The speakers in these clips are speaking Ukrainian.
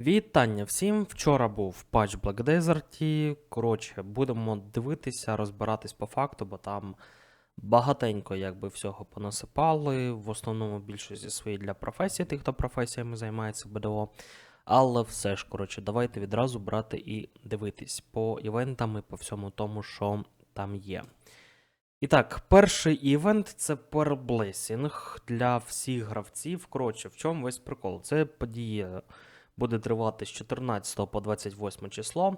Вітання всім! Вчора був патч Black Desert. Коротше, будемо дивитися, розбиратись по факту, бо там багатенько якби всього понасипали. В основному більшості свої для професії, тих, хто професіями займається БДО. Але все ж, коротше, давайте відразу брати і дивитись по івентам і по всьому тому, що там є. І так, перший івент це Blessing для всіх гравців. Коротше, в чому весь прикол? Це подія буде тривати з 14 по 28 число.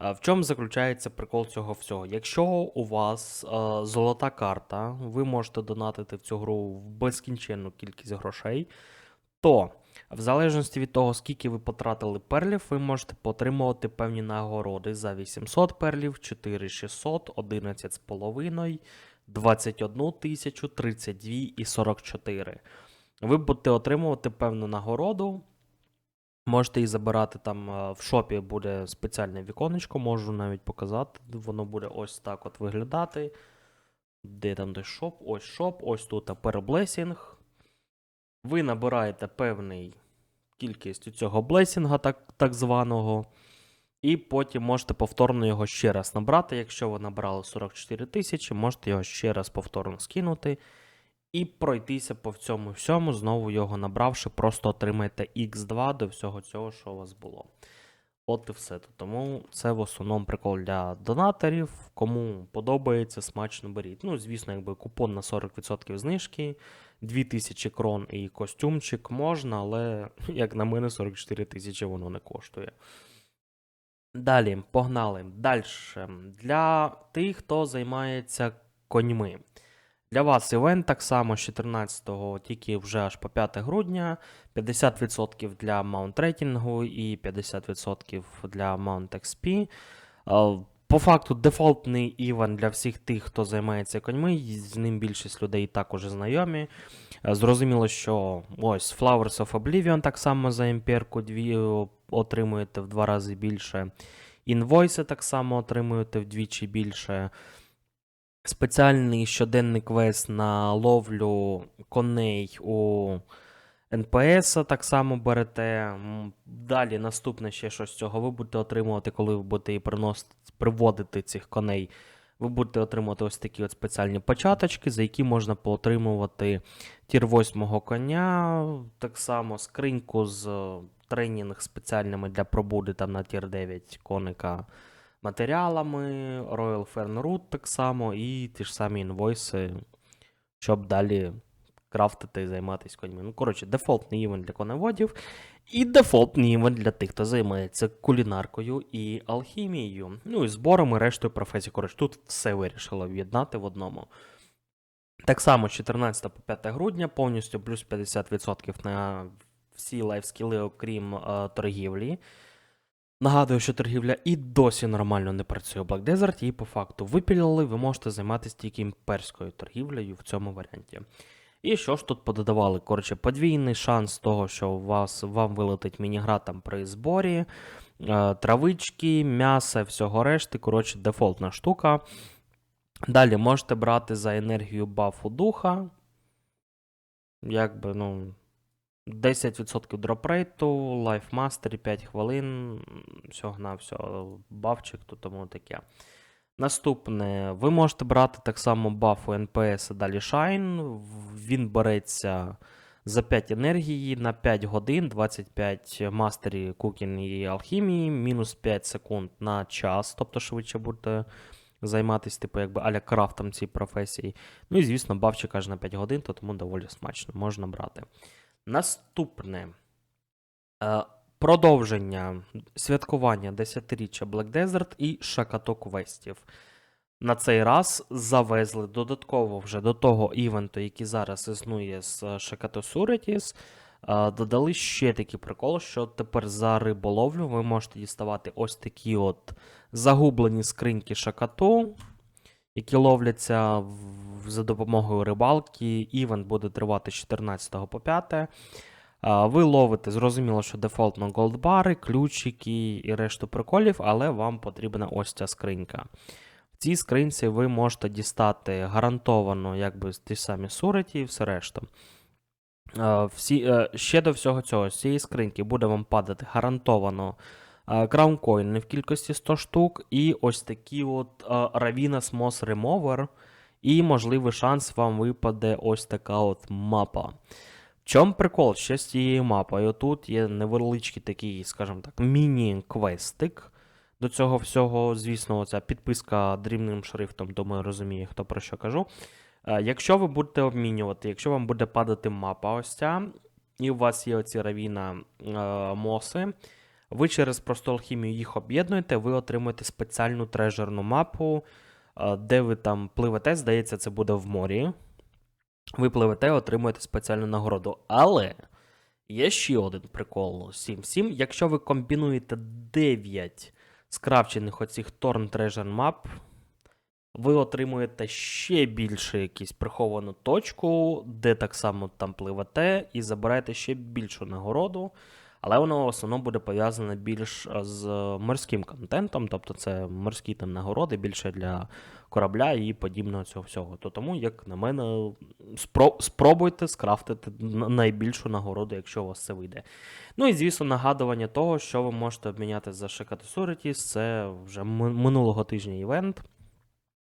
Е, В чому заключається прикол цього всього? Якщо у вас е, золота карта, ви можете донатити в цю гру в безкінченну кількість грошей, то в залежності від того, скільки ви потратили перлів, ви можете отримувати певні нагороди за 800 перлів, 4600, 11,5, 21 тисячу, 32 і 44. Ви будете отримувати певну нагороду. Можете її забирати там е, в шопі буде спеціальне віконечко, можу навіть показати. Воно буде ось так от виглядати. Де там де шоп? Ось шоп, ось тут переблесінг. Ви набираєте певний кількість цього блесінга, так, так званого. І потім можете повторно його ще раз набрати. Якщо ви набрали 44 тисячі, можете його ще раз повторно скинути. І пройтися по цьому всьому, знову його набравши, просто отримаєте X2 до всього цього, що у вас було. От і все. Тому це в основному прикол для донаторів. Кому подобається, смачно беріть. Ну, звісно, якби купон на 40% знижки, 2000 крон і костюмчик можна, але, як на мене, 44 тисячі воно не коштує. Далі, погнали. Далі. Для тих, хто займається коньми. Для вас івент так само з 14-го, тільки вже аж по 5 грудня. 50% для маунт-рейтингу і 50% для Mount XP. Е, По факту, дефолтний івент для всіх тих, хто займається коньми, з ним більшість людей також знайомі. Е, Зрозуміло, що ось Flowers of Oblivion так само за імперку дві е, отримуєте в два рази більше. Інвойси так само отримуєте вдвічі більше. Спеціальний щоденний квест на ловлю коней у НПС так само берете. Далі наступне ще щось з цього ви будете отримувати, коли ви будете приносити, приводити цих коней. Ви будете отримувати ось такі от спеціальні початочки, за які можна поотримувати тір 8 коня, так само скриньку з е, тренінг спеціальними для пробуди там на тір 9 коника матеріалами, Royal Fern Root так само, і ті ж самі інвойси, щоб далі крафтити і займатися коньми. Ну, коротше, дефолтний івент для коневодів і дефолтний івент для тих, хто займається кулінаркою і алхімією. Ну і зборами, рештою професій. Коротше, тут все вирішило об'єднати в одному. Так само, з 14 по 5 грудня повністю плюс 50% на всі лайфскіли, окрім е, торгівлі. Нагадую, що торгівля і досі нормально не працює у Black Desert, її по факту випілили, ви можете займатися тільки імперською торгівлею в цьому варіанті. І що ж тут пододавали? Коротше, подвійний шанс того, що у вас, вам вилетить мінігра там при зборі, е, травички, м'ясо, всього решти. Коротше, дефолтна штука. Далі можете брати за енергію бафу духа. Якби, ну. 10% дропрейту, Mastery 5 хвилин, всього на всього, бафчик, то тому таке. Наступне, ви можете брати так само бафу NPS і далі Shine. Він береться за 5 енергії на 5 годин, 25 мастері кукін і алхімії, мінус 5 секунд на час, тобто швидше будете займатися, типу, якби аля крафтом цієї професії. Ну і, звісно, бафчик аж на 5 годин, то тому доволі смачно можна брати. Наступне. Е, Продовження святкування 10-річчя Black Desert і Шакато квестів. На цей раз завезли додатково вже до того івенту, який зараз існує з Шакато Суритіс. Додали ще такий прикол, що тепер за риболовлю ви можете діставати ось такі от загублені скриньки Шакато, які ловляться в- за допомогою рибалки. Івент буде тривати з 14 по 5. Ви ловите, зрозуміло, що дефолтно голдбари, ключики і решту приколів, але вам потрібна ось ця скринька. В цій скринці ви можете дістати гарантовано якби ті самі суреті і все решта. Всі, е, ще до всього цього, з цієї скриньки буде вам падати гарантовано краункоїни в кількості 100 штук, і ось такі от Ravinas Moss Remover, і можливий шанс вам випаде ось така от мапа. В чому прикол ще з цією мапою? Тут є невеличкий такий, скажімо так, міні-квестик. До цього всього, звісно, оця підписка дрібним шрифтом, думаю, розуміє, хто про що кажу. Якщо ви будете обмінювати, якщо вам буде падати мапа ось ця, і у вас є оці равіна моси, ви через просту алхімію їх об'єднуєте, ви отримуєте спеціальну трежерну мапу, е, де ви там пливете, здається, це буде в морі. Ви пливете, отримуєте спеціальну нагороду. Але є ще один прикол з цим всім. Якщо ви комбінуєте 9 скрафчених оцих Torn Treasure Map, ви отримуєте ще більше якусь приховану точку, де так само там пливете, і забираєте ще більшу нагороду. Але воно в основному буде пов'язане більш е, з морським контентом, тобто це морські там нагороди більше для корабля і подібного цього всього. То тому, як на мене, спробуйте скрафтити найбільшу нагороду, якщо у вас це вийде. Ну і звісно, нагадування того, що ви можете обміняти за Shekata Securities, це вже минулого тижня івент.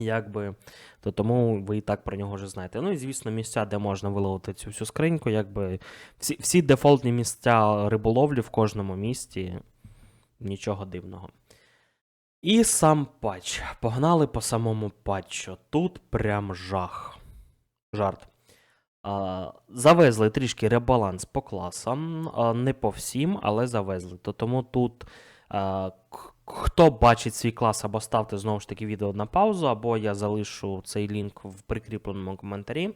Якби, то тому ви і так про нього вже знаєте. Ну і звісно, місця, де можна виловити цю всю скриньку, якби всі, всі дефолтні місця риболовлі в кожному місті. Нічого дивного. І сам патч. Погнали по самому патчу. Тут прям жах. Жарт. А, завезли трішки ребаланс по класам. А, не по всім, але завезли. То тому тут. Хто бачить свій клас, або ставте знову ж таки відео на паузу, або я залишу цей лінк в прикріпленому коментарі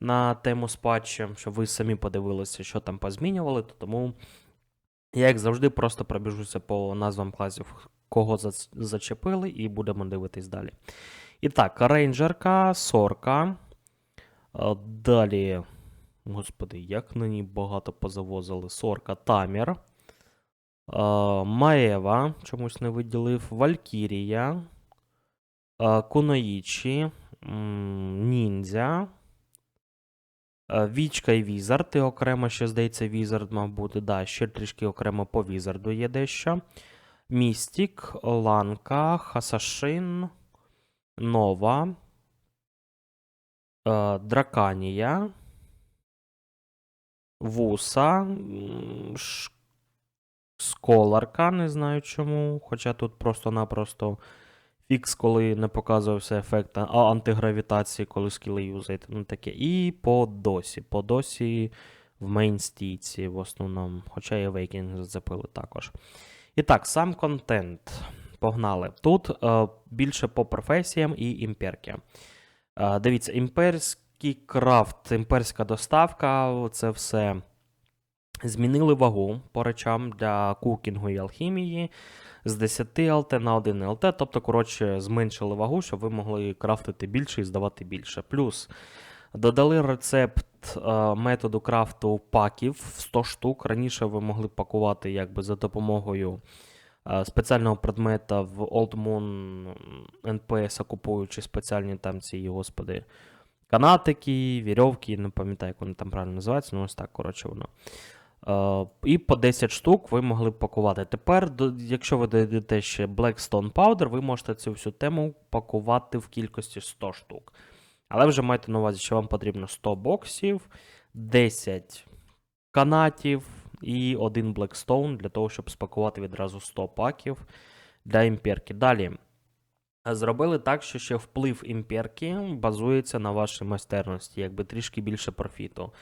на тему з патчем, щоб ви самі подивилися, що там позмінювали. То тому я, як завжди, просто пробіжуся по назвам класів, кого зачепили, і будемо дивитись далі. І так, рейнджерка, сорка. Далі. Господи, як на ній багато позавозили. Сорка, тамір. А, Маева, чомусь не виділив. Валькірія. Куноїчі. Ніндзя. Вічка і Візард. І окремо ще, здається, Візард мав бути. Да, ще трішки окремо по Візарду є дещо. Містік, Ланка, Хасашин, Нова. е, Драканія. Вуса. Сколарка, не знаю чому. Хоча тут просто-напросто фікс, коли не показувався ефект антигравітації, коли скіли юзаєте. Ну таке. І по досі. По досі в мейнстійці в основному. Хоча і Awakening зацепили також. І так, сам контент. Погнали. Тут е, більше по професіям і імперки. Е, дивіться, імперський крафт, імперська доставка це все. Змінили вагу по речам для кукінгу і алхімії з 10 ЛТ на 1 ЛТ, тобто, коротше, зменшили вагу, щоб ви могли крафтити більше і здавати більше. Плюс додали рецепт е, методу крафту паків в 100 штук. Раніше ви могли пакувати якби за допомогою е, спеціального предмета в Old Moon NPS, купуючи спеціальні там ці, господи, канатики, вірьовки, не пам'ятаю, як вони там правильно називаються, ну ось так, коротше, воно. Е, і по 10 штук ви могли б пакувати. Тепер, якщо ви додадете ще Blackstone Powder, ви можете цю всю тему пакувати в кількості 100 штук. Але вже майте на увазі, що вам потрібно 100 боксів, 10 канатів і один Blackstone для того, щоб спакувати відразу 100 паків для імперки. Далі. Зробили так, що ще вплив імперки базується на вашій майстерності, якби трішки більше профіту.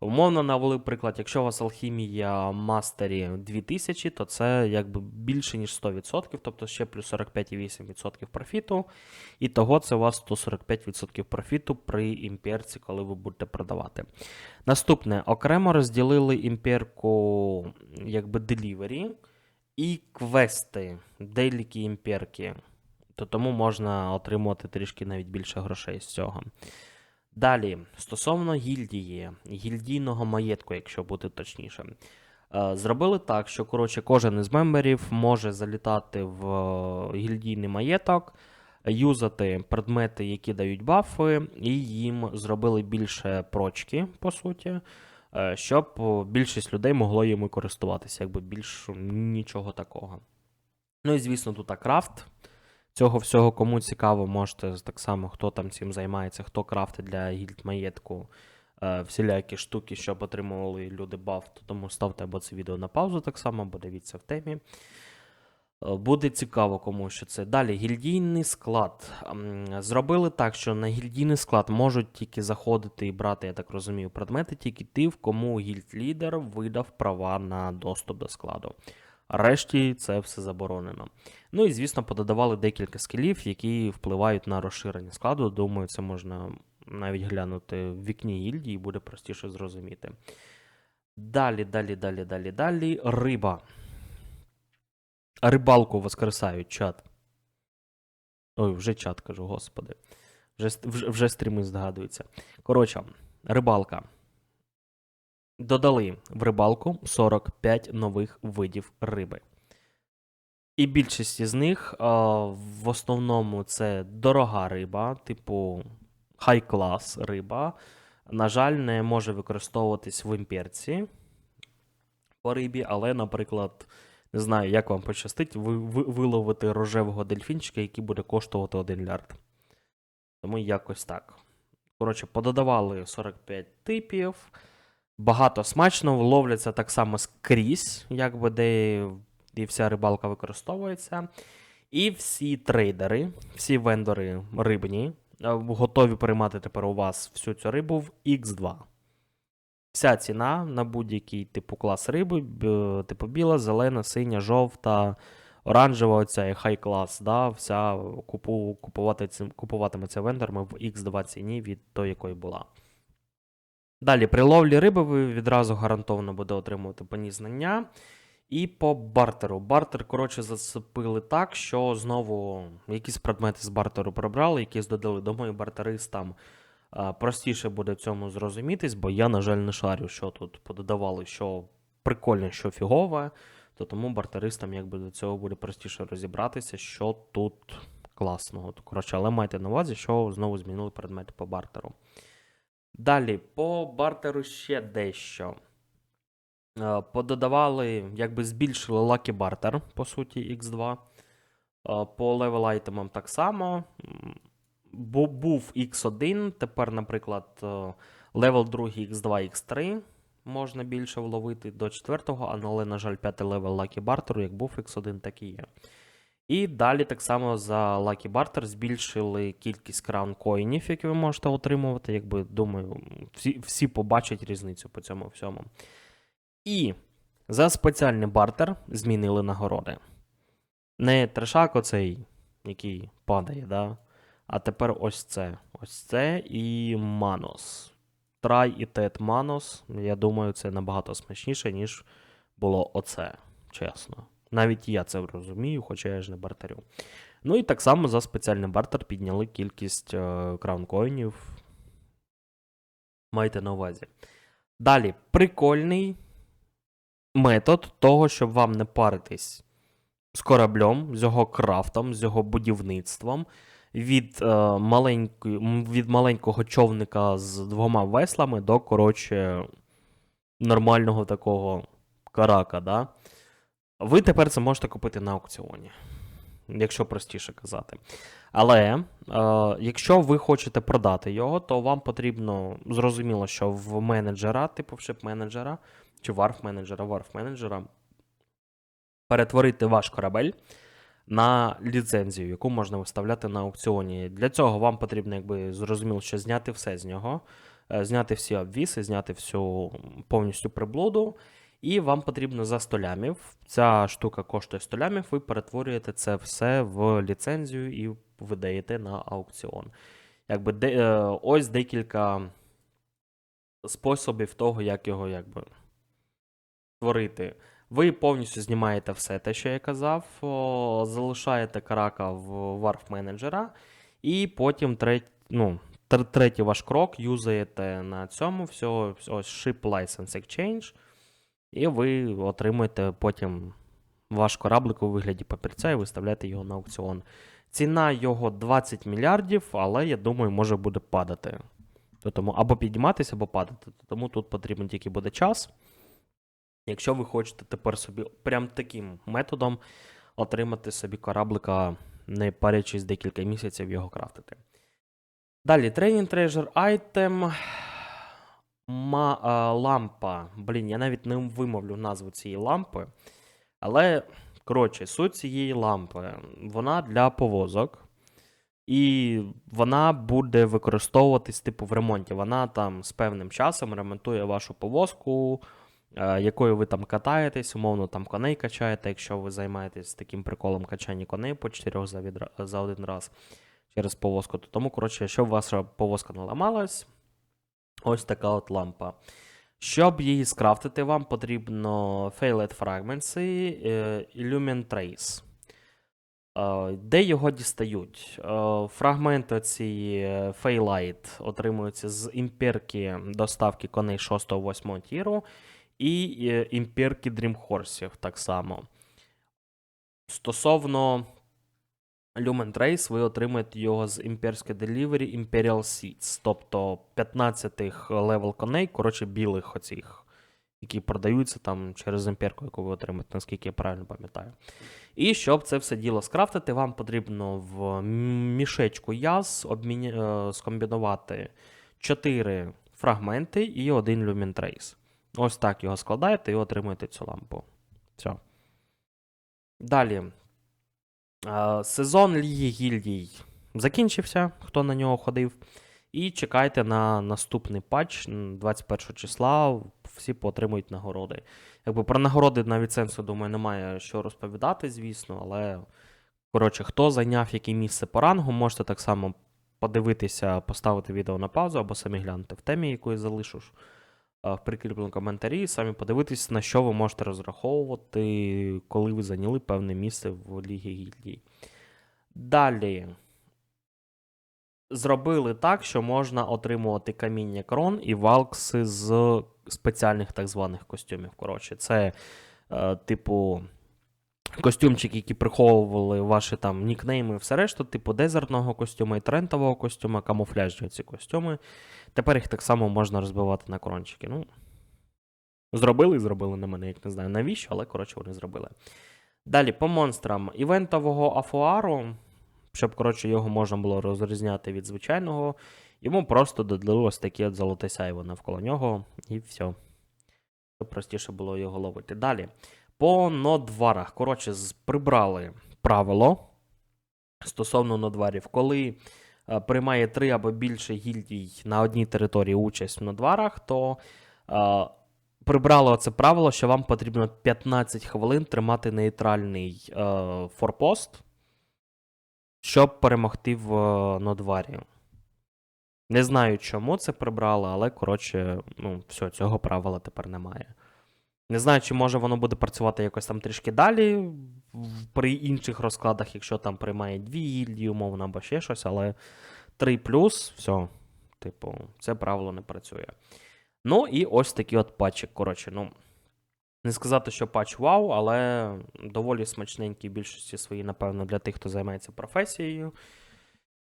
Умовно навели приклад, якщо у вас алхімія мастері 2000, то це якби більше, ніж 100%, тобто ще плюс 45,8% профіту. І того це у вас 145% профіту при імперці, коли ви будете продавати. Наступне, окремо розділили імперку якби делівері і квести, деякі імперки. То тому можна отримувати трішки навіть більше грошей з цього. Далі, стосовно гільдії, гільдійного маєтку, якщо бути точніше. Зробили так, що коротше, кожен із мемберів може залітати в е, гільдійний маєток, юзати предмети, які дають бафи, і їм зробили більше прочки, по суті. е, щоб більшість людей могло їм користуватися, якби більш нічого такого. Ну і звісно, тут крафт. Цього всього, кому цікаво, можете так само, хто там цим займається, хто крафтить для гільд маєтку е, всілякі штуки, щоб отримували люди баф, то тому ставте або це відео на паузу так само, або дивіться в темі. Е, Буде цікаво, кому що це. Далі, гільдійний склад. Зробили так, що на гільдійний склад можуть тільки заходити і брати, я так розумію, предмети тільки ті, в кому гільд-лідер видав права на доступ до складу. Решті це все заборонено. Ну і, звісно, пододавали декілька скілів, які впливають на розширення складу. Думаю, це можна навіть глянути в вікні гільдії, буде простіше зрозуміти. Далі, далі, далі, далі, далі. Риба. Рибалку воскресають чат. Ой, вже чат кажу, господи. Вже, вже, вже стріми згадуються. Коротше, рибалка. Додали в рибалку 45 нових видів риби. І більшість із них в основному це дорога риба, типу хай-клас риба. На жаль, не може використовуватись в імперці по рибі, але, наприклад, не знаю, як вам пощастить, ви, ви, виловити рожевого дельфінчика, який буде коштувати 1 лярд. Тому якось так. Коротше, пододавали 45 типів. Багато смачно, ловляться так само скрізь, якби де і вся рибалка використовується. І всі трейдери, всі вендори рибні е, готові приймати тепер у вас всю цю рибу в X2. Вся ціна на будь-який типу клас риби, типу біла, зелена, синя, жовта, оранжева, оця і хай клас, да, вся купу, купувати, купуватиметься вендорами в X2 ціні від тої, якої була. Далі, при ловлі риби ви відразу гарантовано буде отримувати пані знання. І по бартеру. Бартер, коротше, зацепили так, що знову якісь предмети з бартеру прибрали, якісь додали. Думаю, бартеристам простіше буде в цьому зрозумітись, бо я, на жаль, не шарю, що тут пододавали, що прикольне, що фігове. То тому бартеристам якби до цього буде простіше розібратися, що тут класного. Коротше, але майте на увазі, що знову змінили предмети по бартеру. Далі, по бартеру ще дещо. Е, Пододавали, якби збільшили Lucky Barter, по суті, X2. Е, По левел айтемам так само. Бу- Був X1, тепер, наприклад, е, левел 2 X2, X3 можна більше вловити до 4, але, на жаль, 5 левел Lucky Barter, як був X1, так і є. І далі так само за Lucky Barter збільшили кількість краун коїнів, які ви можете отримувати. Якби думаю, всі, всі побачать різницю по цьому всьому. І за спеціальний бартер змінили нагороди. Не трешак оцей, який падає, да? а тепер ось це. Ось це і Манос. Трай і Тет Манос. Я думаю, це набагато смачніше, ніж було оце, чесно. Навіть я це розумію, хоча я ж не бартерю. Ну і так само за спеціальний бартер підняли кількість е, краункоїнів. Майте на увазі. Далі, прикольний метод того, щоб вам не паритись з кораблем, з його крафтом, з його будівництвом. Від, е, маленької, м, від маленького човника з двома веслами до, коротше, нормального такого карака. Да? Ви тепер це можете купити на аукціоні, якщо простіше казати. Але е, якщо ви хочете продати його, то вам потрібно зрозуміло, що в менеджера, типу в шип-менеджера, чи варф-менеджера, варф-менеджера, перетворити ваш корабель на ліцензію, яку можна виставляти на аукціоні. Для цього вам потрібно, якби зрозуміло, що зняти все з нього, е, зняти всі обвіси, зняти всю повністю приблуду. І вам потрібно за 100 лямів. Ця штука коштує 100 лямів, ви перетворюєте це все в ліцензію і видаєте на аукціон. Якби де, е, ось декілька способів того, як його якби створити. Ви повністю знімаєте все те, що я казав, залишаєте карака в варф менеджера, і потім треть, ну, тр- третій ваш крок юзаєте на цьому всього ось Ship License Exchange, і ви отримуєте потім ваш кораблик у вигляді папірця і виставляєте його на аукціон. Ціна його 20 мільярдів, але я думаю, може буде падати. Тому або підніматися, або падати. Тому тут потрібен тільки буде час. Якщо ви хочете тепер собі прям таким методом отримати собі кораблика, не парячись декілька місяців його крафтити. Далі, Training Treasure Item. Ма, а, лампа. Блін, я навіть не вимовлю назву цієї лампи. Але, коротше, суть цієї лампи, вона для повозок. І вона буде використовуватись, типу, в ремонті. Вона там з певним часом ремонтує вашу повозку, е, якою ви там катаєтесь, умовно там коней качаєте, якщо ви займаєтесь таким приколом качання коней по 4 за, відра... за один раз через повозку. То тому, коротше, щоб ваша повозка не ламалась, ось така от лампа. Щоб її скрафтити, вам потрібно Failed Fragments і е, Illumin Trace. Е, Де його дістають? Е, Фрагменти цієї Failite отримуються з імперки доставки коней 6-8 тіру і імперки Dreamhorse так само. Стосовно Lumen Trace, ви отримаєте його з імперської Delivery Imperial Seeds, тобто 15-х левел коней, коротше, білих оцих, які продаються там через імперку, яку ви отримаєте, наскільки я правильно пам'ятаю. І щоб це все діло скрафтити, вам потрібно в мішечку яз обміня... е, скомбінувати 4 фрагменти і один Lumen Trace. Ось так його складаєте і отримуєте цю лампу. Все. Далі. Е, Сезон Ліги Гільдій закінчився, хто на нього ходив. І чекайте на наступний патч 21 числа. Всі поотримують нагороди. Якби про нагороди навіть сенсу, думаю, немає що розповідати, звісно, але. Коротше, хто зайняв яке місце по рангу, можете так само подивитися, поставити відео на паузу або самі глянути в темі, яку я залишу в прикріпленому коментарі, самі подивитись, на що ви можете розраховувати, коли ви зайняли певне місце в Лігі Гільдій. Далі. Зробили так, що можна отримувати каміння крон і валкси з спеціальних так званих костюмів. Коротше, це, е, типу, костюмчики, які приховували ваші там нікнейми все решту, типу дезертного костюму і трентового костюму, камуфляжні ці костюми. Тепер їх так само можна розбивати на крончики. Ну, зробили і зробили на мене, як не знаю навіщо, але коротше вони зробили. Далі по монстрам. Івентового афуару, щоб коротше, його можна було розрізняти від звичайного, йому просто додали ось от золоте сяйво навколо нього, і все. Простіше було його ловити. Далі. По нодварах. Коротше, прибрали правило стосовно нодварів. Коли е, приймає три або більше гільдій на одній території участь в нодварах, то е, прибрали це правило, що вам потрібно 15 хвилин тримати нейтральний е, форпост, щоб перемогти в е, нодварі. Не знаю, чому це прибрали, але коротше, ну, все, цього правила тепер немає. Не знаю, чи може воно буде працювати якось там трішки далі при інших розкладах, якщо там приймає дві гільдії, умовно, або ще щось, але 3 плюс, все, типу, це правило не працює. Ну і ось такий от патчик. Коротше, ну. Не сказати, що патч вау, але доволі смачненький в більшості своїй, напевно, для тих, хто займається професією.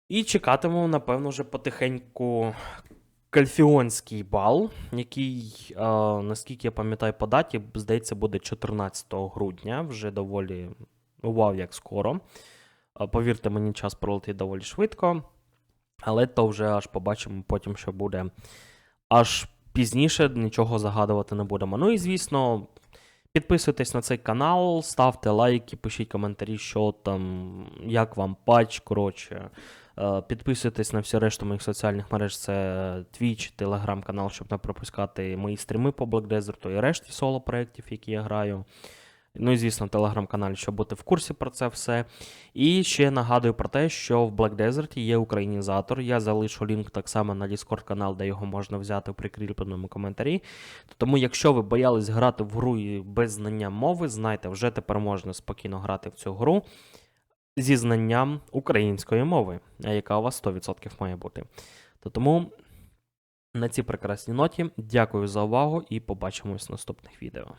І чекатиму, напевно, вже потихеньку Кальфіонський бал, який, е, наскільки я пам'ятаю по даті, здається, буде 14 грудня, вже доволі вау, як скоро. Е, Повірте мені, час пролетить доволі швидко, але то вже аж побачимо потім, що буде. Аж пізніше нічого загадувати не будемо. Ну і звісно, підписуйтесь на цей канал, ставте лайки, пишіть коментарі, що там, як вам патч, коротше. Е, Підписуйтесь на всі решту моїх соціальних мереж: це Twitch, Telegram канал, щоб не пропускати мої стріми по Black Desert і решті соло проєктів, які я граю. Ну і звісно, телеграм-каналі, щоб бути в курсі про це все. І ще нагадую про те, що в Black Desert є українізатор. Я залишу лінк так само на Discord канал, де його можна взяти в прикріпленому коментарі. Тому, якщо ви боялись грати в гру без знання мови, знайте, вже тепер можна спокійно грати в цю гру зі знанням української мови, яка у вас 100% має бути. То тому на цій прекрасній ноті дякую за увагу і побачимось в наступних відео.